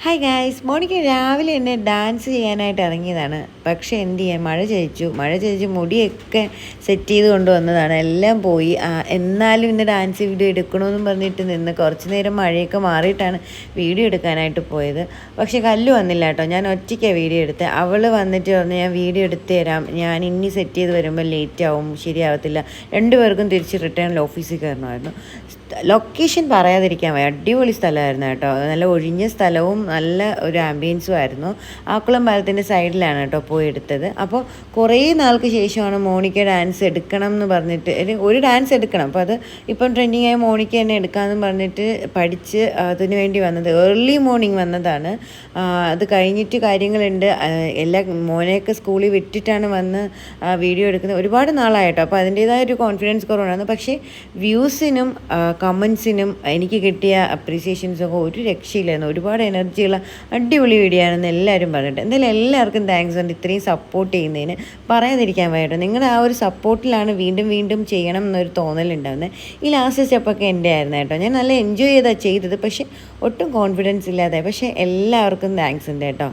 Hi guys Monique രാവിലെ എന്നെ dance ചെയ്യാനായിട്ട് ഇറങ്ങിയതാണ്. പക്ഷേ എന്ത് ചെയ്യാൻ? മഴ ചെയ്യിച്ചു മഴ ചതിച്ച് മുടിയൊക്കെ സെറ്റ് ചെയ്ത് കൊണ്ടുവന്നതാണ് എല്ലാം പോയി. എന്നാലും ഇന്ന് ഡാൻസ് വീഡിയോ എടുക്കണമെന്നും പറഞ്ഞിട്ട് നിന്ന് കുറച്ച് നേരം മഴയൊക്കെ മാറിയിട്ടാണ് വീഡിയോ എടുക്കാനായിട്ട് പോയത്. പക്ഷേ കല്ല് വന്നില്ല കേട്ടോ. ഞാൻ ഒറ്റയ്ക്കാണ് വീഡിയോ എടുത്തത് അവൾ വന്നിട്ട് പറഞ്ഞു ഞാൻ വീഡിയോ എടുത്തു തരാം. ഞാൻ ഇനി സെറ്റ് ചെയ്ത് വരുമ്പോൾ ലേറ്റ് ആവും. ശരിയാവത്തില്ല. രണ്ടുപേർക്കും തിരിച്ച് റിട്ടേണിൽ ഓഫീസിൽ കയറണമായിരുന്നു. ലൊക്കേഷൻ പറയാതിരിക്കാൻ വയ്യ. അടിപൊളി സ്ഥലമായിരുന്നു കേട്ടോ. നല്ല ഒഴിഞ്ഞ സ്ഥലവും നല്ല ഒരു ആംബിയൻസും ആയിരുന്നു. ആക്കുളം മരത്തിന്റെ സൈഡിലാണ് കേട്ടോ പോയി എടുത്തത്. അപ്പോൾ കുറേ നാൾക്ക് ശേഷമാണ് മോണിക്ക ഡാൻസ് എടുക്കണം എന്ന് പറഞ്ഞിട്ട് ഒരു- ഡാൻസ് എടുക്കണം. അപ്പോൾ അത് ഇപ്പം ട്രെൻഡിങ് ആയ മോണിക്ക തന്നെ എടുക്കാമെന്ന് പറഞ്ഞിട്ട് പഠിച്ച് അതിന് വേണ്ടി വന്നത് ഏർലി മോർണിംഗ് വന്നതാണ്. അത് കഴിഞ്ഞിട്ട് കാര്യങ്ങളുണ്ട്. എല്ലാ മോനെയൊക്കെ സ്കൂളിൽ വിട്ടിട്ടാണ് വന്ന് വീഡിയോ എടുക്കുന്നത്. ഒരുപാട് നാളായിട്ടോ അപ്പോൾ അതിന്റേതായ ഒരു കോൺഫിഡൻസ് കുറവുണ്ടായിരുന്നു. പക്ഷേ വ്യൂസിനും കമൻസിനും എനിക്ക് കിട്ടിയ അപ്രീസിയേഷൻസൊക്കെ ഒരു രക്ഷയില്ലായിരുന്നു. ഒരുപാട് എനർജിയുള്ള അടിപൊളി വീഡിയോ ആണെന്ന് എല്ലാവരും പറഞ്ഞിട്ട് എന്തായാലും എല്ലാവർക്കും താങ്ക്സ് ഉണ്ട് ഇത്രയും സപ്പോർട്ട് ചെയ്യുന്നതിന്. പറയാതിരിക്കാൻ വയ്യട്ടോ. നിങ്ങളുടെ ആ ഒരു സപ്പോർട്ടിലാണ് വീണ്ടും വീണ്ടും ചെയ്യണം എന്നൊരു തോന്നലുണ്ടാവുന്നത് ഈ ലാസ്റ്റ് സ്റ്റെപ്പൊക്കെ എന്റെ ആയിരുന്നു കേട്ടോ. ഞാൻ നല്ല എൻജോയ് ചെയ്താണ് ചെയ്തത്. പക്ഷേ ഒട്ടും കോൺഫിഡൻസ് ഇല്ലാതെ പക്ഷേ എല്ലാവർക്കും താങ്ക്സ് ഉണ്ട് കേട്ടോ.